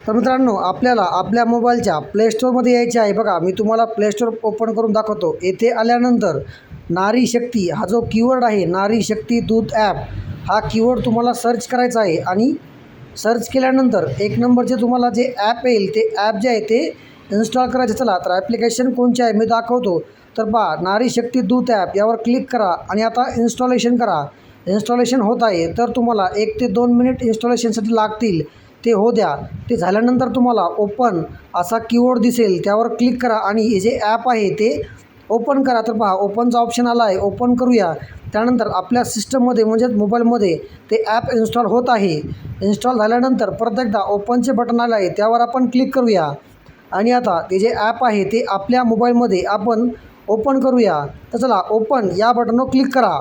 तर मित्रांनो आपल्याला आपल्या मोबाईलच्या प्लेस्टोरमध्ये यायचे आहे. बघा मी तुम्हाला प्लेस्टोर ओपन करून दाखवतो. येथे आल्यानंतर नारी शक्ती हा जो कीवर्ड आहे नारी शक्ती दूत ॲप हा कीवर्ड तुम्हाला सर्च करायचा आहे. आणि सर्च केल्यानंतर एक नंबरचे तुम्हाला जे ॲप येईल ते ॲप जे आहे ते इन्स्टॉल करायचे. चला तर ॲप्लिकेशन कोणचे आहे? मी दाखवतो. तर बा नारी शक्ती दूत ॲप यावर क्लिक करा आणि आता इन्स्टॉलेशन करा. इन्स्टॉलेशन होत आहे तर तुम्हाला एक ते दोन मिनिट इन्स्टॉलेशनसाठी लागतील. ते हो द्या. ते झाल्यानंतर तुम्हाला ओपन असा कीवर्ड दिसेल त्यावर क्लिक करा आणि हे जे ॲप आहे ते ओपन करा. तर पहा ओपनचा ऑप्शन आला आहे ओपन करूया. त्यानंतर आपल्या सिस्टममध्ये म्हणजेच मोबाईलमध्ये ते ॲप इन्स्टॉल होत आहे. इन्स्टॉल झाल्यानंतर परत एकदा ओपनचे बटन आलं आहे त्यावर आपण क्लिक करूया. आणि आता ते जे ॲप आहे ते आपल्या मोबाईलमध्ये आपण ओपन करूया. तर चला ओपन या बटनवर क्लिक करा.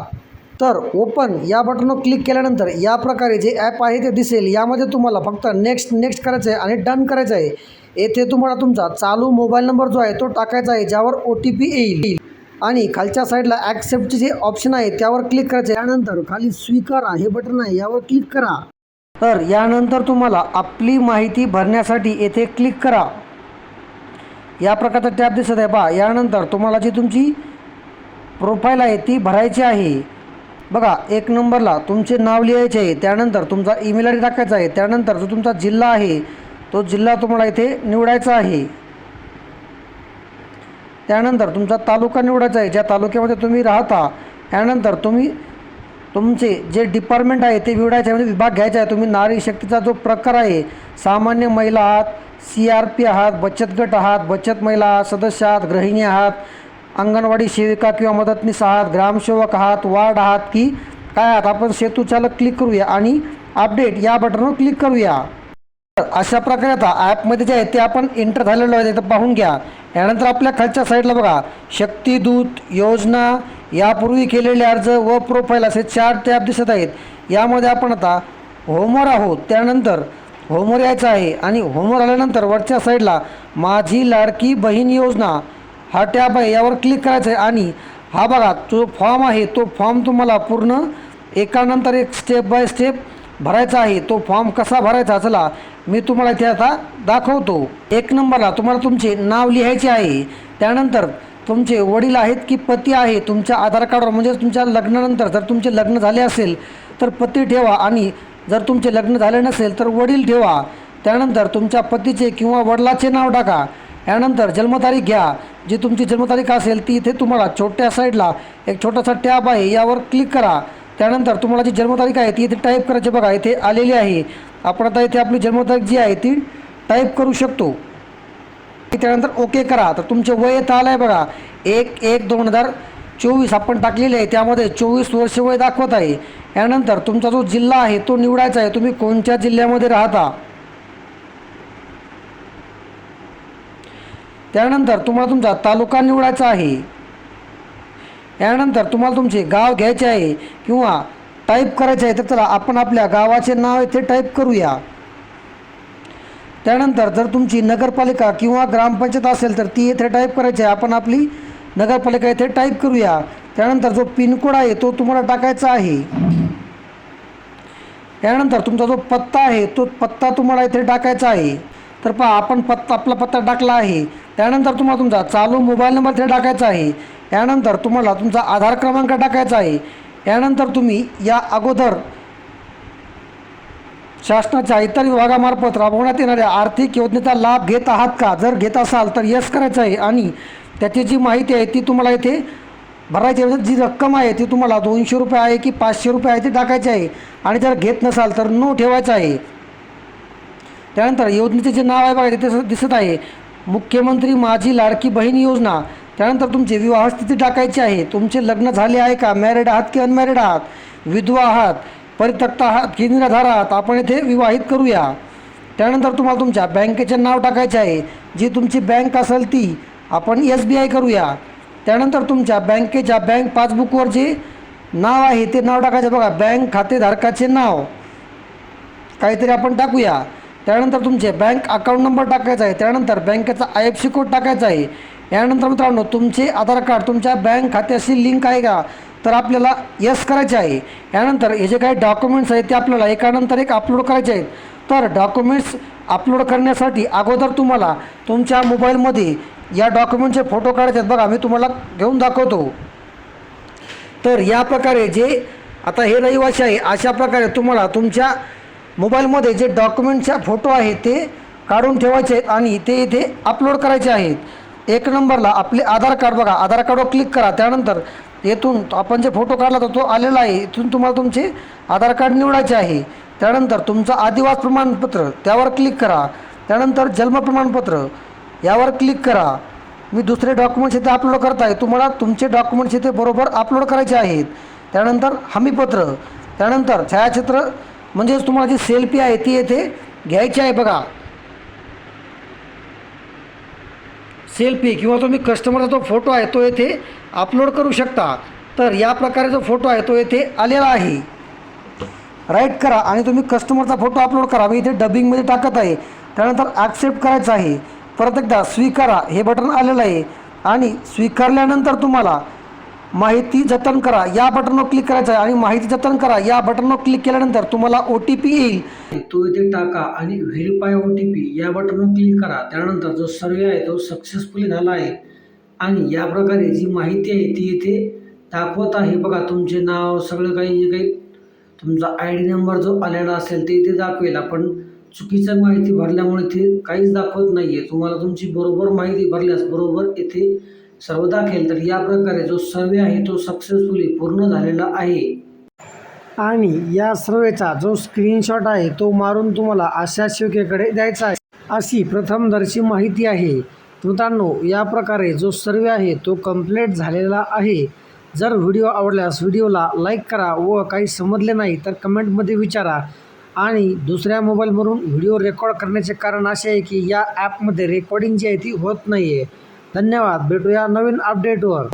तर ओपन या बटनवर क्लिक केल्यानंतर या प्रकारे जे ॲप आहे ते दिसेल. यामध्ये तुम्हाला फक्त नेक्स्ट नेक्स्ट करायचं आहे आणि डन करायचं आहे येथे तुम्हाला तुमचा चालू मोबाईल नंबर जो आहे तो टाकायचा आहे ज्यावर ओ टी पी येईल. आणि खालच्या साईडला ॲक्सेप्टचे जे ऑप्शन आहे त्यावर क्लिक करायचे आहे. खाली स्वीकारा हे बटन आहे यावर क्लिक करा. तर यानंतर तुम्हाला आपली माहिती भरण्यासाठी येथे क्लिक करा. या प्रकारचा टॅब दिसत आहे. पहा यानंतर तुम्हाला जी तुमची प्रोफाईल आहे ती भरायची आहे. बघा एक नंबरला तुमचे नाव लिहायचे आहे त्यानंतर तुमचा ईमेल आय डी टाकायचा आहे त्यानंतर जो तुमचा जिल्हा आहे तो जिल्हा तुम्हाला इथे निवडायचा आहे. त्यानंतर तुमचा तालुका निवडायचा आहे ज्या तालुक्यामध्ये तुम्ही राहता त्यानंतर तुम्ही तुमचे जे डिपार्टमेंट आहे ते निवडायचे आहे म्हणजे विभाग घ्यायचा आहे तुम्ही नारी शक्तीचा जो प्रकार आहे सामान्य महिला आहात सी आर पी आहात बचत गट आहात बचत महिला आहात सदस्य आहात गृहिणी आहात अंगणवाडी सेविका किंवा मदतनीस आहात ग्रामसेवक आहात वार्ड आहात की काय आहात? आपण सेतूचालक क्लिक करूया आणि अपडेट या बटनवर क्लिक करूया. तर अशा प्रकारे आता ॲपमध्ये जे आहे ते आपण एंटर झालेलो आहे ते पाहून घ्या. यानंतर आपल्या खालच्या साईडला बघा. शक्तिदूत योजना यापूर्वी केलेले अर्ज व प्रोफाईल असे चार टॅब दिसत आहेत. यामध्ये आपण आता होमवर आहोत. त्यानंतर होमवर यायचं आहे आणि होमवर आल्यानंतर वरच्या साईडला माझी लाडकी बहीण योजना हा टॅब आहे यावर क्लिक करायचं आहे आणि हा बघा जो फॉर्म आहे तो फॉर्म तुम्हाला पूर्ण एकानंतर एक स्टेप बाय स्टेप भरायचा आहे. तो फॉर्म कसा भरायचा चला मी तुम्हाला इथे आता दाखवतो. एक नंबरला तुम्हाला तुमचे नाव लिहायचे आहे. त्यानंतर तुमचे वडील आहेत की पती आहे तुमच्या आधार कार्डवर म्हणजे तुमच्या लग्नानंतर जर तुमचे लग्न झाले असेल तर पती ठेवा आणि जर तुमचे लग्न झाले नसेल तर वडील ठेवा. त्यानंतर तुमच्या पतीचे किंवा वडिलाचे नाव टाका. यानंतर जन्मतारीख घ्या. जी तुमची जन्मतारीख असेल ती इथे तुम्हाला छोट्या साईडला एक छोटासा टॅब आहे यावर क्लिक करा. त्यानंतर तुम्हाला जी जन्मतारीख आहे ती इथे टाईप करायची बघा इथे आलेली आहे. आपण आता इथे आपली जन्मतारीख जी आहे ती टाईप करू शकतो. त्यानंतर ओके करा. तर तुमचे वय येतं आलं आहे बघा. एक एक दोन हजार चोवीस आपण टाकलेले आहे. त्यामध्ये चोवीस वर्ष वय दाखवत आहे. यानंतर तुमचा जो जिल्हा आहे तो निवडायचा आहे. तुम्ही कोणत्या जिल्ह्यामध्ये राहता? त्यानंतर तुम्हाला तुमचा तालुका निवडायचा आहे. यानंतर तुम्हाला तुमचे गाव घ्यायचे आहे किंवा टाईप करायचे आहे तर चला आपण आपल्या गावाचे नाव येथे टाईप करूया. त्यानंतर जर तुमची नगरपालिका किंवा ग्रामपंचायत असेल तर ती इथे टाईप करायची आहे. आपण आपली नगरपालिका इथे टाईप करूया. त्यानंतर जो पिनकोड आहे तो तुम्हाला टाकायचा आहे. त्यानंतर तुमचा जो पत्ता आहे तो पत्ता तुम्हाला इथे टाकायचा आहे. तर पहा आपण पत्ता आपला पत्ता टाकला आहे. त्यानंतर तुम्हाला तुमचा चालू मोबाईल नंबर तिथे टाकायचा आहे. यानंतर तुम्हाला तुमचा आधार क्रमांक टाकायचा आहे. यानंतर तुम्ही या अगोदर शासनाच्या इतर विभागामार्फत राबवण्यात येणाऱ्या आर्थिक योजनेचा लाभ घेत आहात का? जर घेत असाल तर यस करायचं आहे आणि त्याची जी माहिती आहे ती तुम्हाला इथे भरायची म्हणजे जी रक्कम आहे ती तुम्हाला दोनशे रुपये आहे की पाचशे रुपये आहे ती टाकायची आहे. आणि जर घेत नसाल तर नो ठेवायचं आहे. त्यानंतर योजनेचे जे नाव आहे बघा तिथे दिसत आहे. मुख्यमंत्री माझी लाडकी बहीण योजना. त्यानंतर तुमची विवाह स्थिती टाकायची आहे. तुमचे लग्न झाले आहे का? मॅरिड आहात की अनमॅरिड आहात? विधवा आहात परित्यक्त आहात की निराधार आहात? आपण इथे विवाहित करूया. त्यानंतर तुम्हाला तुमच्या बँकेचे नाव टाकायचे आहे. जी तुमची बँक असेल ती आपण एस बी आय करूया. त्यानंतर तुमच्या बँकेच्या बँक पासबुकवर जे नाव आहे ते नाव टाकायचं बघा. बँक खातेधारकाचे नाव. काहीतरी आपण टाकूया. त्यानंतर तुमचे बँक अकाउंट नंबर टाकायचा आहे. त्यानंतर बँकेचा आय एफ सी कोड टाकायचा आहे. यानंतर मित्रांनो तुमचे आधार कार्ड तुमच्या बँक खात्याशी लिंक आहे का? तर आपल्याला यस करायचे आहे. यानंतर हे जे काही डॉक्युमेंट्स आहेत ते आपल्याला एकानंतर एक अपलोड करायचे आहेत. तर डॉक्युमेंट्स अपलोड करण्यासाठी अगोदर तुम्हाला तुमच्या मोबाईलमध्ये या डॉक्युमेंटचे फोटो काढायचे आहेत. बघा मी तुम्हाला घेऊन दाखवतो. तर या प्रकारे जे आता हे रहिवासी आहे अशा प्रकारे तुम्हाला तुमच्या मोबाईलमध्ये जे डॉक्युमेंटच्या फोटो आहेत ते काढून ठेवायचे आहेत आणि ते इथे अपलोड करायचे आहेत. एक नंबरला आपले आधार कार्ड बघा आधार कार्डवर क्लिक करा. त्यानंतर येथून आपण जे फोटो काढला होता तो आलेला आहे. इथून तुम्हाला तुमचे आधार कार्ड निवडायचे आहे. त्यानंतर तुमचं आदिवास प्रमाणपत्र त्यावर क्लिक करा. त्यानंतर जन्म प्रमाणपत्र यावर क्लिक करा. मी दुसरे डॉक्युमेंट्स इथे अपलोड करत आहे. तुम्हाला तुमचे डॉक्युमेंट्स इथे बरोबर अपलोड करायचे आहेत. त्यानंतर हमीपत्र. त्यानंतर छायाचित्र म्हणजेच तुम्हाला जी सेल्फी आहे ती येथे घ्यायची आहे बघा. सेल्फी किंवा तुम्ही कस्टमरचा जो फोटो आहे तो येथे अपलोड करू शकता. तर या प्रकारे जो फोटो आहे तो येथे आलेला आहे. राईट करा आणि तुम्ही कस्टमरचा फोटो अपलोड करा. मी इथे डबिंगमध्ये टाकत आहे. त्यानंतर ॲक्सेप्ट करायचं आहे. परत एकदा स्वीकारा. हे बटन आलेलं आहे. आणि स्वीकारल्यानंतर तुम्हाला माहिती जतन करा. या बटनवर क्लिक करायचं आहे आणि माहिती जतन करा. या बटनवर क्लिक केल्यानंतर तुम्हाला ओ टी पी येईल. तो इथे टाका आणि व्हेरीफाय ओ टी पी या बटनवर क्लिक करा. त्यानंतर जो सर्वे आहे तो सक्सेसफुली झाला आहे. आणि या प्रकारे जी माहिती आहे ती इथे दाखवत आहे. बघा तुमचे नाव सगळं काही जे काही तुमचा आय डी नंबर जो आलेला असेल ते इथे दाखवेल. आपण चुकीचं माहिती भरल्यामुळे ते काहीच दाखवत नाही आहे तुम्हाला तुमची बरोबर माहिती भरल्यास बरोबर इथे सर्वदा केलं तर या प्रकारे जो सर्वे आहे तो सक्सेसफुली पूर्ण झालेला आहे. आणि या सर्वेचा जो स्क्रीनशॉट आहे तो मारून तुम्हाला आशा शिवकेकडे द्यायचा आहे. अशी प्रथमदर्शी माहिती आहे. मित्रांनो या प्रकारे जो सर्वे आहे तो कंप्लीट झालेला आहे. जर व्हिडिओ आवडल्यास व्हिडिओला लाईक करा व काही समजले नाही तर कमेंटमध्ये विचारा. आणि दुसऱ्या मोबाईलवरून व्हिडिओ रेकॉर्ड करण्याचे कारण असे आहे की या ॲपमध्ये रेकॉर्डिंग जी आहे ती होत नाही आहे धन्यवाद. भेटूया नवीन अपडेटवर